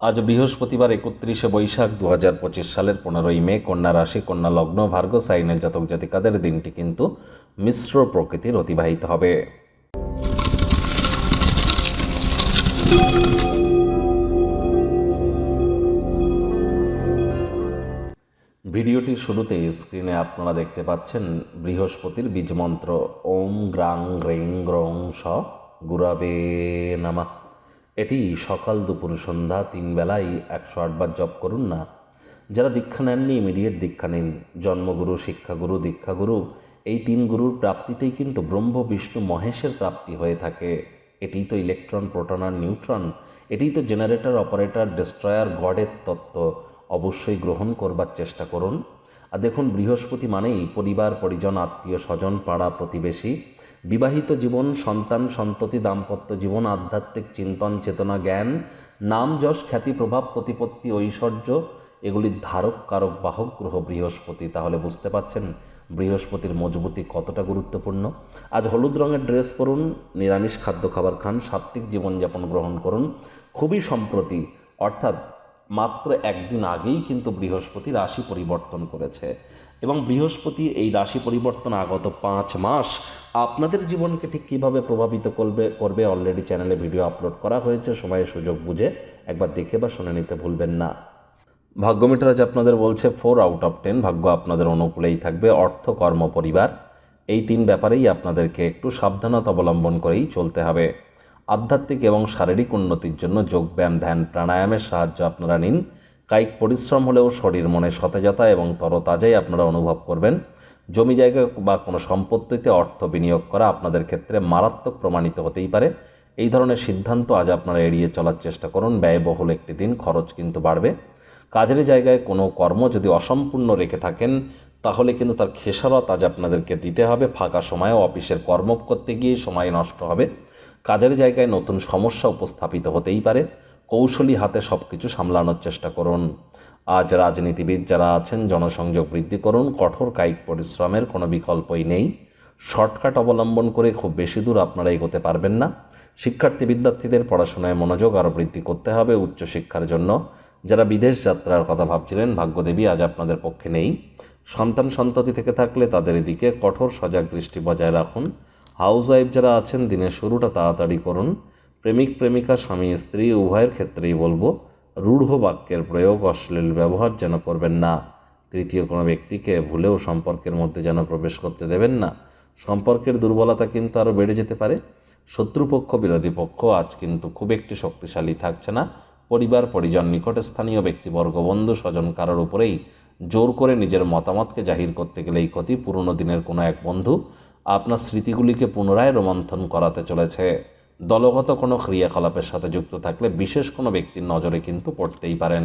আজ বৃহস্পতিবার একত্রিশে বৈশাখ দু হাজার পঁচিশ সালের পনেরোই মে, কন্যা রাশি, কন্যা লগ্ন ভার্গ সাইনের জাতক জাতিকাদের দিনটি কিন্তু মিশ্র প্রকৃতির অতিবাহিত হবে। ভিডিওটির শুরুতে স্ক্রিনে আপনারা দেখতে পাচ্ছেন বৃহস্পতির বীজমন্ত্র। ওম গ্রাং, গ্রেং, গ্রং, স, গুরাবে, নামা। এটি সকাল দুপুর সন্ধ্যা তিন বেলায় একশো আটবার জপ করুন না। যারা দীক্ষা নেননি ইমিডিয়েট দীক্ষা নিন। জন্মগুরু, শিক্ষাগুরু, দীক্ষাগুরু, এই তিন গুরুর প্রাপ্তিতেই কিন্তু ব্রহ্ম, বিষ্ণু, মহেশের প্রাপ্তি হয়ে থাকে। এটিই তো ইলেকট্রন প্রোটন আর নিউট্রন এটিই তো জেনারেটর অপারেটর ডিস্ট্রয়ার গডের তত্ত্ব। অবশ্যই গ্রহণ করবার চেষ্টা করুন। আর দেখুন, বৃহস্পতি মানেই পরিবার, পরিজন, আত্মীয়, স্বজন, পাড়া, প্রতিবেশী। বিবাহিত জীবন, সন্তান, সন্ততি, দাম্পত্য জীবন, আধ্যাত্মিক চিন্তন, চেতনা, জ্ঞান, নাম, যশ, খ্যাতি, প্রভাব, প্রতিপত্তি, ঐশ্বর্য এগুলির ধারক, কারক, বাহক, গ্রহ, বৃহস্পতি। তাহলে বুঝতে পাচ্ছেন বৃহস্পতির মজবুতি কতটা গুরুত্বপূর্ণ। আজ হলুদ রঙের ড্রেস পরুন, নিরামিষ খাদ্য খাবার খান, সাত্ত্বিক জীবনযাপন গ্রহণ করুন। খুবই সম্প্রতি, অর্থাৎ মাত্র একদিন আগেই কিন্তু বৃহস্পতি রাশি পরিবর্তন করেছে। এবং বৃহস্পতি এই রাশি পরিবর্তন আগত পাঁচ মাস আপনাদের জীবনকে ঠিক কীভাবে প্রভাবিত করবে করবে অলরেডি চ্যানেলে ভিডিও আপলোড করা হয়েছে, সময়ের সুযোগ বুঝে একবার দেখে বা শুনে নিতে ভুলবেন না। ভাগ্যমিটার আজ আপনাদের বলছে ফোর আউট অফ টেন ভাগ্য আপনাদের অনুকূলেই থাকবে, অর্থ, কর্ম, পরিবার, এই তিন ব্যাপারেই আপনাদেরকে একটু সাবধানতা অবলম্বন করেই চলতে হবে। আধ্যাত্মিক এবং শারীরিক উন্নতির জন্য যোগব্যায়াম ধ্যান, প্রাণায়ামের সাহায্য আপনারা নিন। কায়িক পরিশ্রম হলেও শরীর মনে সতেজতা এবং তরতাজাই আপনারা অনুভব করবেন। জমি জায়গা বা কোনো সম্পত্তিতে অর্থ বিনিয়োগ করা আপনাদের ক্ষেত্রে মারাত্মক প্রমাণিত হতেই পারে। এই ধরনের সিদ্ধান্ত আজ আপনারা এড়িয়ে চলার চেষ্টা করুন। ব্যয়বহুল একটি দিন, খরচ কিন্তু বাড়বে। কাজের জায়গায় কোনো কর্ম যদি অসম্পূর্ণ রেখে থাকেন, তাহলে কিন্তু তার খেসারত আজ আপনাদেরকে দিতে হবে। ফাঁকা সময়ে অফিসের কর্ম করতে গিয়ে সময় নষ্ট হবে। কাজের জায়গায় নতুন সমস্যা উপস্থাপিত হতেই পারে। কৌশলী হাতে সব কিছু সামলানোর চেষ্টা করুন। আজ রাজনীতিবিদ যারা আছেন, জনসংযোগ বৃদ্ধি করুন, কঠোর কায়িক পরিশ্রমের কোনো বিকল্পই নেই। শর্টকাট অবলম্বন করে খুব বেশি দূর আপনারা এগোতে পারবেন না। শিক্ষার্থী বিদ্যার্থীদের পড়াশোনায় মনোযোগ আরও বৃদ্ধি করতে হবে উচ্চশিক্ষার জন্য। যারা বিদেশ যাত্রার কথা ভাবছিলেন, ভাগ্যদেবী আজ আপনাদের পক্ষে নেই। সন্তান সন্ততি থেকে থাকলে তাদের এদিকে কঠোর সজাগ দৃষ্টি বজায় রাখুন। হাউস ওয়াইফ যারা আছেন, দিনের শুরুটা তাড়াতাড়ি করুন। প্রেমিক, প্রেমিকা, স্বামী, স্ত্রী, উভয়ের ক্ষেত্রেই বলব, রূঢ় বাক্যের প্রয়োগ, অশ্লীল ব্যবহার যেন করবেন না। তৃতীয় কোনো ব্যক্তিকে ভুলেও সম্পর্কের মধ্যে যেন প্রবেশ করতে দেবেন না। সম্পর্কের দুর্বলতা কিন্তু আরও বেড়ে যেতে পারে। শত্রুপক্ষ, বিরোধী পক্ষ আজ কিন্তু খুব একটি শক্তিশালী থাকছে না। পরিবার, পরিজন, নিকটে স্থানীয় ব্যক্তিবর্গ বন্ধু স্বজন কারোর উপরেই জোর করে নিজের মতামতকে জাহির করতে গেলেই ক্ষতি পুরনো দিনের কোনো এক বন্ধু আপনার স্মৃতিগুলিকে পুনরায় রোমন্থন করাতে চলেছে। দলগত কোনো ক্রিয়াকলাপের সাথে যুক্ত থাকলে বিশেষ কোনো ব্যক্তির নজরে কিন্তু পড়তেই পারেন।